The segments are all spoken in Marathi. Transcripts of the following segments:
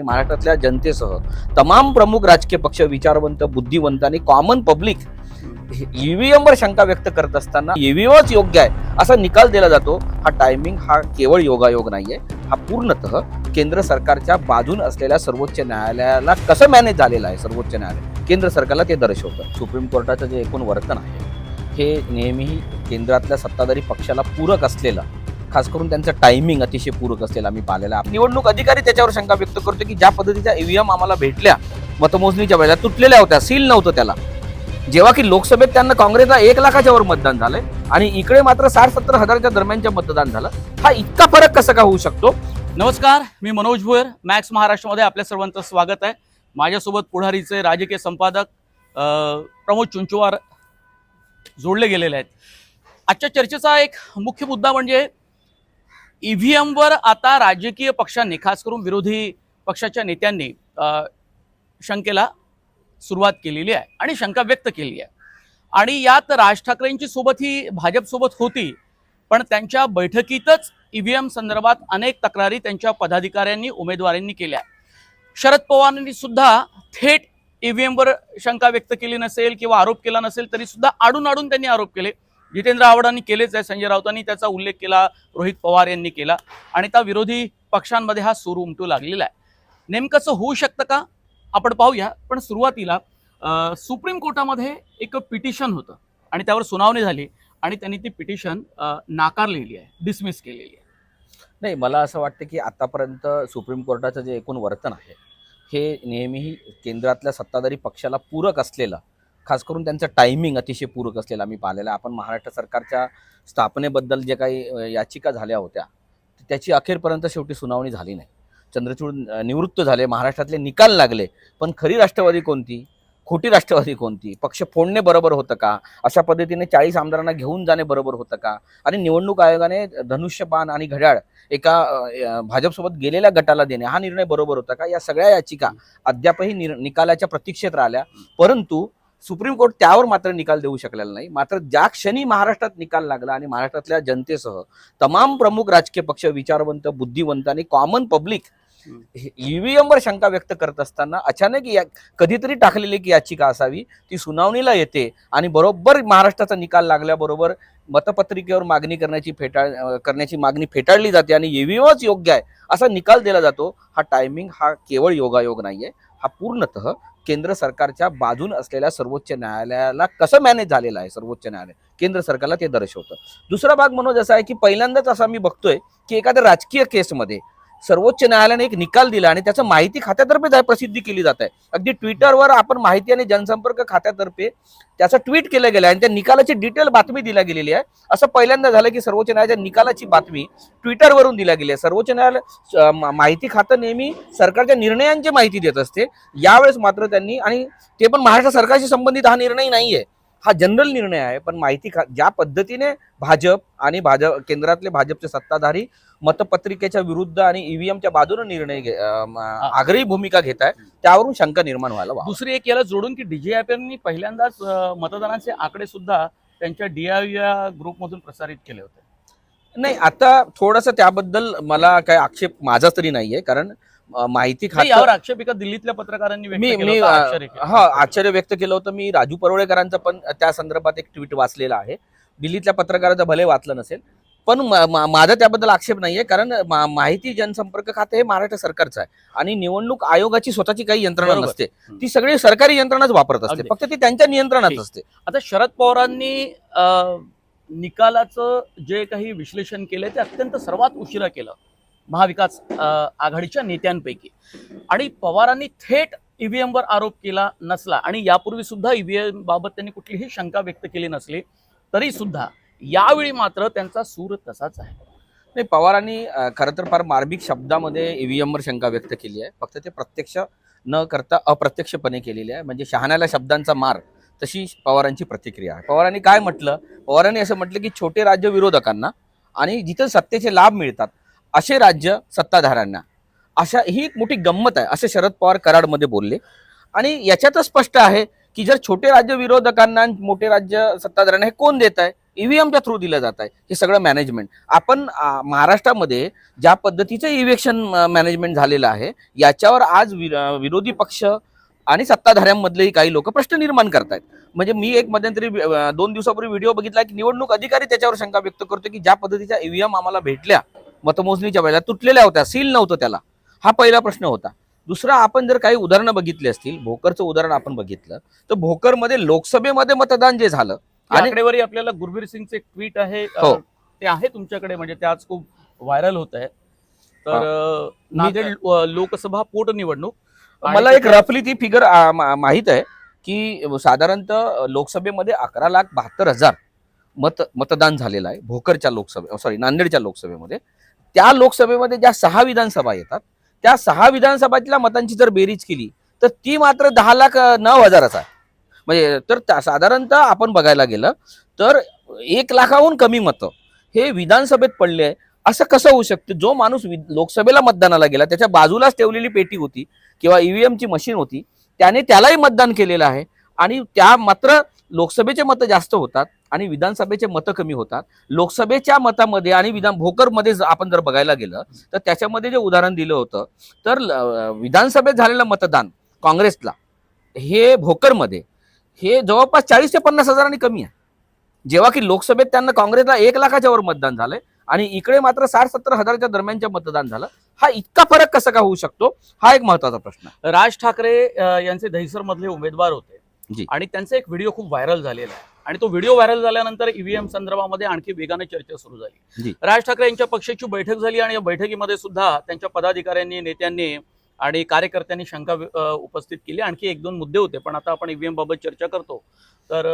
महाराष्ट्रातल्या जनतेसह तमाम प्रमुख राजकीय पक्ष विचारवंत बुद्धिवंत आणि कॉमन पब्लिक ईव्हीएम वर शंका व्यक्त करत असताना ईव्हीएमच योग्य आहे असा निकाल दिला जातो. हा टायमिंग हा केवळ योगायोग नाहीये. हा पूर्णतः केंद्र सरकारच्या बाजून असलेल्या सर्वोच्च न्यायालयाला कसं मॅनेज झालेलं आहे? सर्वोच्च न्यायालय केंद्र सरकारला ते दर्शवतं. सुप्रीम कोर्टाचं जे एकूण वर्तन आहे हे नेहमी केंद्रातल्या सत्ताधारी पक्षाला पूरक असलेलं खास करून त्यांचं टायमिंग अतिशय पूरक असलेला आम्ही पाहिलेलं. निवडणूक अधिकारी त्याच्यावर शंका व्यक्त करतो की ज्या पद्धतीच्या ईव्हीएम आम्हाला भेटल्या मतमोजणीच्या वेळेला तुटलेल्या होत्या सील नव्हतं त्याला. जेव्हा की लोकसभेत त्यांना काँग्रेसला एक लाखाच्या वर मतदान झालंय आणि इकडे मात्र साठ सत्तर हजाराच्या दरम्यानच्या मतदान झालं. हा इतका फरक कसा का होऊ शकतो? नमस्कार मी मनोज भोयर मॅक्स महाराष्ट्रामध्ये आपल्या सर्वांचं स्वागत आहे. माझ्यासोबत पुढारीचे राजकीय संपादक प्रमोद चुंचुवार जोडले गेलेले आहेत. आजच्या चर्चेचा एक मुख्य मुद्दा म्हणजे ईव्हीएमवर आता राजकीय पक्षांनी खास करून विरोधी पक्षाच्या नेत्यांनी शंकेला सुरुवात केलेली आहे आणि शंका व्यक्त केली आहे. आणि यात राज ठाकरेंची सोबत ही भाजपसोबत होती पण त्यांच्या बैठकीतच ईव्हीएम संदर्भात अनेक तक्रारी त्यांच्या पदाधिकाऱ्यांनी उमेदवारांनी केल्या. शरद पवारांनी सुद्धा थेट ईव्हीएमवर शंका व्यक्त केली नसेल किंवा आरोप केला नसेल तरी सुद्धा आडून आडून त्यांनी आरोप केले. जितेंद्र आव्हाडांनी केलेच आहे संजय राऊतांनी त्याचा उल्लेख केला रोहित पवार यांनी केला. आणि त्या विरोधी पक्षांमध्ये हा सूर उमटू लागलेला आहे. नेमकंसं होऊ शकतं का? आपण पाहूया. पण सुरुवातीला सुप्रीम कोर्टामध्ये एक पिटिशन होतं. आणि त्यावर सुनावणी झाली. आणि त्यांनी ती पिटिशन नाकारलेली आहे. डिसमिस केलेली आहे. नाही मला असं वाटतं की आतापर्यंत सुप्रीम कोर्टाचं जे एकूण वर्तन आहे हे नेहमीही केंद्रातल्या सत्ताधारी पक्षाला पूरक असलेलं खास करून त्यांचं टायमिंग अतिशय पूरक असलेलं आम्ही पाहिलेलं आपण महाराष्ट्र सरकारच्या स्थापनेबद्दल जे काही याचिका झाल्या होत्या त्याची अखेरपर्यंत शेवटी सुनावणी झाली नाही. चंद्रचूड निवृत्त झाले महाराष्ट्रातले निकाल लागले पण खरी राष्ट्रवादी कोणती? खोटी राष्ट्रवादी कोणती? पक्ष फोडणे बरोबर होतं का? अशा पद्धतीने चाळीस आमदारांना घेऊन जाणे बरोबर होतं का? आणि निवडणूक आयोगाने धनुष्यबाण आणि घड्याळ एका भाजपसोबत गेलेल्या गटाला देणे हा निर्णय बरोबर होता का? या सगळ्या याचिका अद्यापही निर- निकालाच्या प्रतीक्षेत राहिल्या. परंतु सुप्रीम कोर्ट त्यावर मात्र निकाल देऊ शकलेला नाही. मात्र ज्या क्षणी महाराष्ट्रात निकाल लागला आणि महाराष्ट्रातल्या जनतेसह तमाम प्रमुख राजकीय पक्ष विचारवंत बुद्धिवंत आणि कॉमन पब्लिक हम्म. ईव्हीएम वर शंका व्यक्त करत असताना अचानक या कधीतरी टाकलेली एक याचिका असावी. ती सुनावणीला येते आणि बरोबर महाराष्ट्राचा निकाल लागल्याबरोबर मतपत्रिकेवर मागणी करण्याची फेटाळ करण्याची मागणी फेटाळली जाते आणि ईव्हीएमच योग्य आहे असा निकाल दिला जातो. हा टायमिंग हा केवळ योगायोग नाहीये. हा पूर्णतः केंद्र सरकारच्या बाजून असलेल्या सर्वोच्च न्यायालयाला कसं मॅनेज झालेलं आहे सर्वोच्च न्यायालय? केंद्र सरकारला ते दर्शवतं. दुसरा भाग मनोज असा आहे की पहिल्यांदाच असा मी बघतोय की एखाद्या राजकीय केसमध्ये सर्वोच्च न्यायालयाने एक निकाल दिला आणि त्याचं माहिती खात्यातर्फे प्रसिद्धी केली जात आहे. अगदी ट्विटरवर आपण माहिती आणि जनसंपर्क खात्यातर्फे त्याचं ट्विट केलं गेलं आहे आणि त्या निकालाची डिटेल बातमी दिल्या गेलेली आहे. असं पहिल्यांदा झालं की सर्वोच्च न्यायालयाच्या निकालाची बातमी ट्विटरवरून दिल्या गेली आहे. सर्वोच्च न्यायालय मा- माहिती खातं नेहमी सरकारच्या निर्णयांची माहिती देत असते. यावेळेस मात्र त्यांनी आणि ते पण महाराष्ट्र सरकारशी संबंधित हा निर्णय नाहीये. हा जनरल निर्णय आहे. पण माहिती खा ज्या पद्धतीने भाजप आणि भाजप केंद्रातले भाजपचे सत्ताधारी मतपत्रिकेच्या विरुद्ध आणि ईव्हीएमच्या बाजूने निर्णय आग्रही भूमिका घेत आहे. त्यावरून शंका निर्माण व्हायला. दुसरी एक याला जोडून की डीजीआयपीनी पहिल्यांदाच मतदानाचे आकडे सुद्धा त्यांच्या डीआय या ग्रुपमधून प्रसारित केले होते. नाही आता थोडस त्याबद्दल मला काय आक्षेप माझा तरी नाहीये कारण माहिती यावर आक्षेप एका दिल्लीतल्या पत्रकारांनी मी केला मी. हा आश्चर्य व्यक्त केलं होतं. मी राजू परोळेकरांचं पण त्या संदर्भात एक ट्विट वाचलेलं आहे. दिल्लीतल्या पत्रकाराचं भले वाचलं नसेल पण माझा त्याबद्दल आक्षेप नाहीये कारण मा- माहिती जनसंपर्क खाते हे महाराष्ट्र सरकारचं आहे आणि निवडणूक आयोगाची स्वतःची काही यंत्रणा. नसते. ती सगळी सरकारी यंत्रणाच वापरत असते. फक्त ती त्यांच्या नियंत्रणात. असते आता शरद पवारांनी निकालाचं जे काही विश्लेषण केलंय ते अत्यंत सर्वात उशिरा केलं महाविकास आघाडीच्या नेत्यांपैकी आणि पवारांनी थेट ईव्हीएम वर आरोप केला नसला आणि यापूर्वी सुद्धा ईव्हीएम बाबत त्यांनी कुठलीही शंका व्यक्त केली नसली तरी सुद्धा यावेळी मात्र त्यांचा सूर तसाच आहे. नाही पवारांनी खरं तर फार मार्मिक शब्दामध्ये ईव्हीएमवर शंका व्यक्त केली आहे. फक्त ते प्रत्यक्ष न करता अप्रत्यक्षपणे केलेली आहे. म्हणजे शहाण्याला शब्दांचा मार तशी पवारांची प्रतिक्रिया आहे. पवारांनी काय म्हटलं? पवारांनी असं म्हटलं की छोटे राज्य विरोधकांना आणि जिथं सत्तेचे लाभ मिळतात असे राज्य सत्ताधाऱ्यांना. अशा ही एक मोठी गंमत आहे असे शरद पवार कराडमध्ये बोलले. आणि याच्यातच स्पष्ट आहे की जर छोटे राज्य विरोधकांना मोठे राज्य सत्ताधाऱ्यांना हे कोण देत आहे? ईव्हीएमच्या थ्रू दिलं जात आहे हे सगळं मॅनेजमेंट आपण महाराष्ट्रामध्ये ज्या पद्धतीचं इव्हेक्शन मॅनेजमेंट झालेलं आहे याच्यावर आज विरोधी पक्ष आणि सत्ताधाऱ्यांमधलेही काही लोक प्रश्न निर्माण करतायत. म्हणजे मी एक मध्यंतरी दोन दिवसापूर्वी व्हिडिओ बघितला की निवडणूक अधिकारी त्याच्यावर शंका व्यक्त करतो की ज्या पद्धतीच्या ईव्हीएम आम्हाला भेटल्या मतमोजणीच्या वेळेला तुटलेल्या होत्या सील नव्हतं त्याला. हा पहिला प्रश्न होता. दुसरा आपण जर काही उदाहरणं बघितली असतील भोकरचं उदाहरण आपण बघितलं तर भोकरमध्ये लोकसभेमध्ये मतदान जे झालं आकडेवारी आपल्याला गुरबीर सिंगचे ट्विट आहे हो. ते आहे तुमच्याकडे म्हणजे ते आज खूप व्हायरल होत आहे. तर नांदेड अ, लोकसभा पोटनिवडणूक आणि मला एक त्याच्या- रफली ती फिगर माहीत आहे की साधारणतः लोकसभेमध्ये अकरा लाख बहात्तर हजार मत मतदान झालेलं आहे भोकरच्या लोकसभे सॉरी नांदेडच्या लोकसभेमध्ये. त्या लोकसभेमध्ये ज्या सहा विधानसभा येतात त्या सहा विधानसभातल्या मतांची जर बेरीज केली तर ती मात्र दहा लाख अं, नऊ हजाराचा आहे. म्हणजे तर त्या- साधारणतः आपण बघायला गेलं तर एक लाखाहून कमी मतं हे विधानसभेत पडले आहे. असं कसं होऊ शकतं? जो माणूस वि- लोकसभेला मतदानाला गेला त्याच्या बाजूलाच ठेवलेली पेटी होती किंवा ईव्हीएमची मशीन होती त्याने त्यालाही मतदान केलेलं आहे. आणि त्या मात्र लोकसभेचे मतं जास्त होतात आणि विधानसभेचे मतं कमी होतात. लोकसभेच्या मतामध्ये आणि विधान भोकरमध्ये आपण जर बघायला गेलं तर त्याच्यामध्ये जे उदाहरण दिलं होतं तर ल- विधानसभेत झालेलं मतदान काँग्रेसला हे भोकरमध्ये हे जवळपास चाळीस ते पन्नास हजारांनी कमी आहे. जेव्हा की लोकसभेत त्यांना काँग्रेसला एक लाखाच्या वर मतदान झालंय आणि इकडे मात्र साठ सत्तर हजाराच्या दरम्यानच्या मतदान झालं. हा इतका फरक कसा का होऊ शकतो? हा एक महत्त्वाचा प्रश्न. राज ठाकरे यांचे दहिसर मधले उमेदवार जी. होते आणि त्यांचा एक व्हिडिओ खूप व्हायरल झालेला आहे. आणि तो व्हिडिओ व्हायरल झाल्यानंतर ईव्हीएम संदर्भामध्ये आणखी वेगाने चर्चा सुरू झाली. राज ठाकरे यांच्या पक्षाची बैठक झाली आणि या बैठकीमध्ये सुद्धा त्यांच्या पदाधिकाऱ्यांनी नेत्यांनी आणि कार्यकर्त्यांनी शंका उपस्थित केली. आणखी एक दोन मुद्दे होते पण आता आपण ईव्हीएम बाबत चर्चा करतो. तर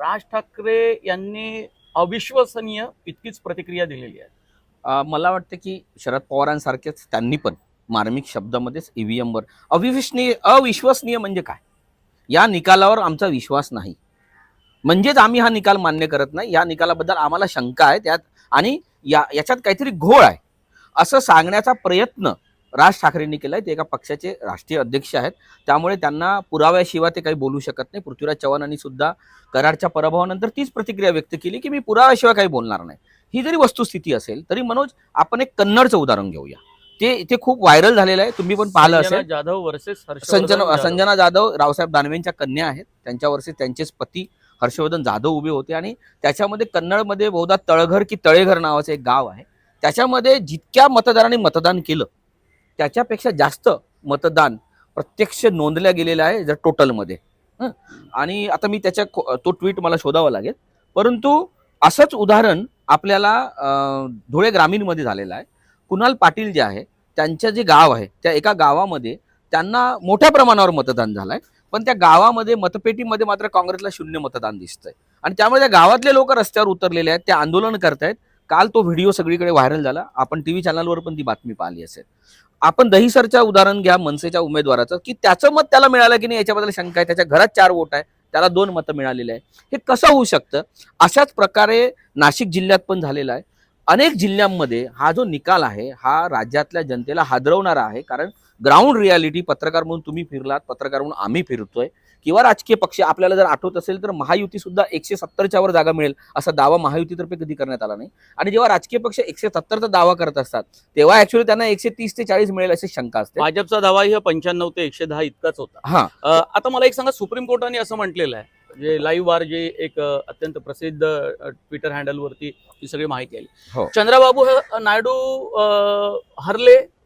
राज ठाकरे यांनी अविश्वसनीय इतकीच प्रतिक्रिया दिलेली आहे. मला वाटतं की शरद पवारांसारखेच त्यांनी पण मार्मिक शब्दामध्येच इ व्ही एमवर अविश्वसनीय अविश्वसनीय म्हणजे काय? या निकालावर आमचा विश्वास नाही. म्हणजेच आम्ही हा निकाल मान्य करत नाही. या निकालाबद्दल आम्हाला शंका आहे. त्यात आणि या याच्यात काहीतरी घोळ आहे. असं सांगण्याचा प्रयत्न राज ठाकरेंनी केलाय. ते एका पक्षाचे राष्ट्रीय अध्यक्ष आहेत. त्यामुळे त्यांना पुराव्याशिवाय ते काही बोलू शकत नाही. पृथ्वीराज चव्हाणांनी सुद्धा कराडच्या पराभवानंतर तीच प्रतिक्रिया व्यक्त केली की मी पुराव्याशिवाय काही बोलणार नाही. ही जरी वस्तुस्थिती असेल तरी मनोज आपण एक कन्नडचं उदाहरण घेऊया. ते ते खूप व्हायरल झालेलं आहे. तुम्ही पण पाहिलं असेल. जाधव वर्सेस संजना संजना जाधव रावसाहेब दानवेंच्या कन्या आहेत. त्यांच्यावरचे त्यांचेच पती हर्षवर्धन जाधव उभे होते. आणि त्याच्यामध्ये कन्नडमध्ये बहुधा तळघर की तळेघर नावाचं एक गाव आहे. त्याच्यामध्ये जितक्या मतदारांनी मतदान केलं त्याच्यापेक्षा जास्त मतदान प्रत्यक्ष नोंदल्या गेलेलं आहे जर टोटलमध्ये. आणि आता मी त्याच्या तो ट्विट मला शोधावा लागेल. परंतु असंच उदाहरण आपल्याला धुळे ग्रामीणमध्ये झालेलं आहे. कुणाल पाटील जे आहे त्यांचं जे गाव आहे त्या एका गावामध्ये त्यांना मोठ्या प्रमाणावर मतदान झालंय. पण त्या गावामध्ये मतपेटीमध्ये मात्र काँग्रेसला शून्य मतदान दिसतंय. आणि त्यामुळे त्या गावातले लोक रस्त्यावर उतरलेले आहेत ते आंदोलन करतायत. काल तो व्हिडिओ सगळीकडे व्हायरल झाला. आपण टीव्ही चॅनलवर पण ती बातमी पाहिली असेल. आपण दहीसरच्या उदाहरण घ्या मनसेच्या उमेदवाराचं की त्याचं मत त्याला मिळालं की नाही याच्याबद्दल शंका आहे. त्याच्या घरात चार वोट आहे त्याला दोन मतं मिळालेली आहे. हे कसं होऊ शकतं? अशाच प्रकारे नाशिक जिल्ह्यात पण झालेलं आहे. अनेक जिल्ह्यांमध्ये हा जो निकाल आहे हा राज्यातल्या जनतेला हादरवणारा आहे. कारण ग्राउंड रियालिटी पत्रकार म्हणून तुम्ही फिरलात पत्रकार म्हणून आम्ही फिरतोय. किंवा राजकीय पक्ष आपल्याला जर आठवत असेल तर महायुती सुद्धा एकशे सत्तरच्या वर जागा मिळेल असा दावा महायुतीतर्फे कधी करण्यात आला नाही आणि जेव्हा राजकीय पक्ष एकशे सत्तरचा दावा करत असतात तेव्हा ऍक्च्युली त्यांना एकशे तीस ते चाळीस मिळेल अशी शंका असते भाजपचा दावाही पंच्याण्णव ते एकशे दहा इतकाच होता हा आता मला एक सांगा सुप्रीम कोर्टाने असं म्हटलेलं आहे जे लाईव्ह वार जे एक अत्यंत प्रसिद्ध ट्विटर हँडलवरती ही सगळी माहिती आली हो. चंद्राबाबू हे- नायडू हरले हो.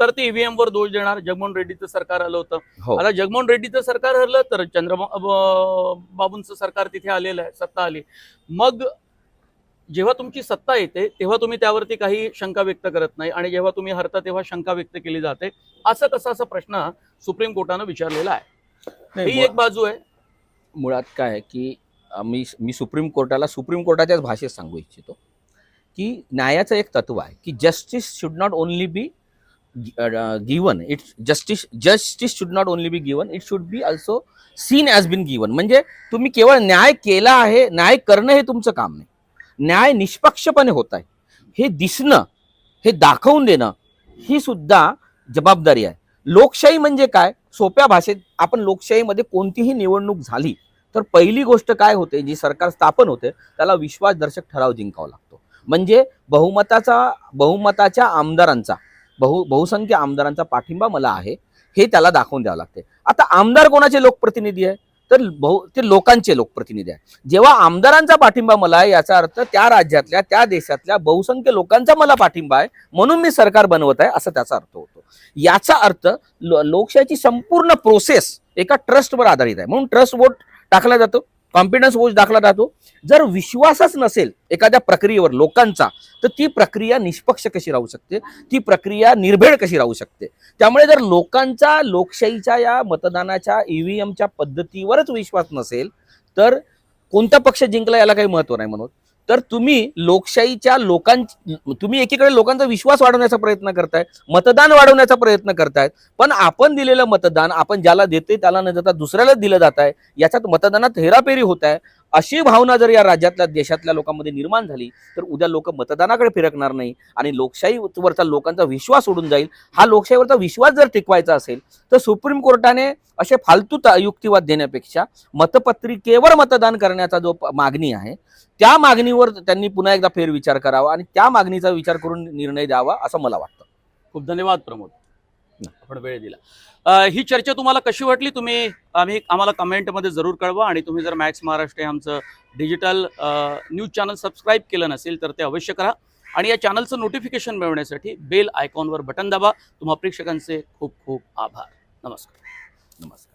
तर ते ईव्हीएम वर दोष देणार. जगमोहन रेड्डीचं सरकार आलं होतं. हो. आता जगमोहन रेड्डीचं सरकार हरलं तर चंद्रबाबूंचं सरकार तिथे आलेलं आहे. सत्ता आली. मग जेव्हा तुमची सत्ता येते तेव्हा तुम्ही त्यावरती काही शंका व्यक्त करत नाही आणि जेव्हा तुम्ही हरता तेव्हा शंका व्यक्त केली जाते. असं कसं असा प्रश्न सुप्रीम कोर्टानं विचारलेला आहे. ही एक बाजू आहे. मुळात काय की मी मी सुप्रीम कोर्टाला सुप्रीम कोर्टाच्याच भाषेत सांगू इच्छितो की न्यायाचं एक तत्व आहे की justice should not only be given it's justice justice should not only be given it should be also seen as been given म्हणजे तुम्ही केवळ न्याय केला आहे न्याय करणं हे तुमचं काम नाही. न्याय निष्पक्षपणे होत आहे. हे दिसणं हे दाखवून देणं ही सुद्धा जबाबदारी आहे. लोकशाही म्हणजे काय? सोप्या भाषेत आपण लोकशाहीमध्ये कोणतीही निवडणूक झाली तर पहिली गोष्ट काय होते? जी सरकार स्थापन होते त्याला विश्वासदर्शक ठराव जिंकावा लागतो. म्हणजे बहुमताचा बहुमताच्या आमदारांचा बहु बहुसंख्य आमदारांचा पाठिंबा मला आहे हे त्याला दाखवून द्यावं लागते. आता आमदार कोणाचे लोकप्रतिनिधी आहे? तर बहु ते लोकांचे लोकप्रतिनिधी आहे. जेव्हा आमदारांचा पाठिंबा मला आहे याचा अर्थ त्या राज्यातल्या त्या देशातल्या बहुसंख्य लोकांचा मला पाठिंबा आहे म्हणून मी सरकार बनवत आहे असं त्याचा अर्थ होतो. याचा अर्थ लो- लोकशाहीची संपूर्ण प्रोसेस एका ट्रस्टवर आधारित आहे. म्हणून ट्रस्ट वोट टाकला जातो. कॉन्फिडन्स वोच दाखला जातो जर विश्वासच नसेल एखाद्या प्रक्रियेवर लोकांचा तर ती प्रक्रिया निष्पक्ष कशी राहू शकते? ती प्रक्रिया निर्भेळ कशी राहू शकते? त्यामुळे जर लोकांचा लोकशाहीच्या या मतदानाच्या ईव्हीएमच्या पद्धतीवरच विश्वास नसेल तर कोणता पक्ष जिंकला याला काही महत्त्व नाही म्हणून तर तुम्ही लोकशाहीच्या लोकां तुम्ही एकीकडे लोकांचा विश्वास वाढवण्याचा प्रयत्न करताय मतदान वाढवण्याचा प्रयत्न करतायत पण आपण दिलेलं मतदान आपण ज्याला देते त्याला न देता दुसऱ्याला दिलं जात आहे याच्यात मतदानात हेराफेरी होत आहे. अशी भावना जर या राज्यातल्या देशातल्या लोकांमध्ये निर्माण झाली तर उद्या लोक मतदानाकडे फिरकणार नाही आणि लोकशाहीवरचा लोकांचा विश्वास उडून जाईल. हा लोकशाहीवरचा विश्वास जर टिकवायचा असेल तर सुप्रीम कोर्टाने असे फालतू युक्तिवाद देण्यापेक्षा मतपत्रिकेवर मतदान करण्याचा जो मागणी आहे त्या मागणीवर त्यांनी पुन्हा एकदा फेरविचार करावा आणि त्या मागणीचा विचार करून निर्णय द्यावा असं मला वाटतं. खूप धन्यवाद प्रमोद. आपण वेळ दिला. ही चर्चा तुम्हाला कशी वाटली? तुम्ही आम्ही आम्हाला कमेंटमध्ये जरूर कळवा आणि तुम्ही जर मॅक्स महाराष्ट्र हे आमचं डिजिटल न्यूज चॅनल सबस्क्राईब केलं नसेल तर ते अवश्य करा. आणि या चॅनलचं नोटिफिकेशन मिळवण्यासाठी बेल आयकॉनवर बटन दाबा. तुम्हा प्रेक्षकांचे खूप खूप आभार. नमस्कार. नमस्कार.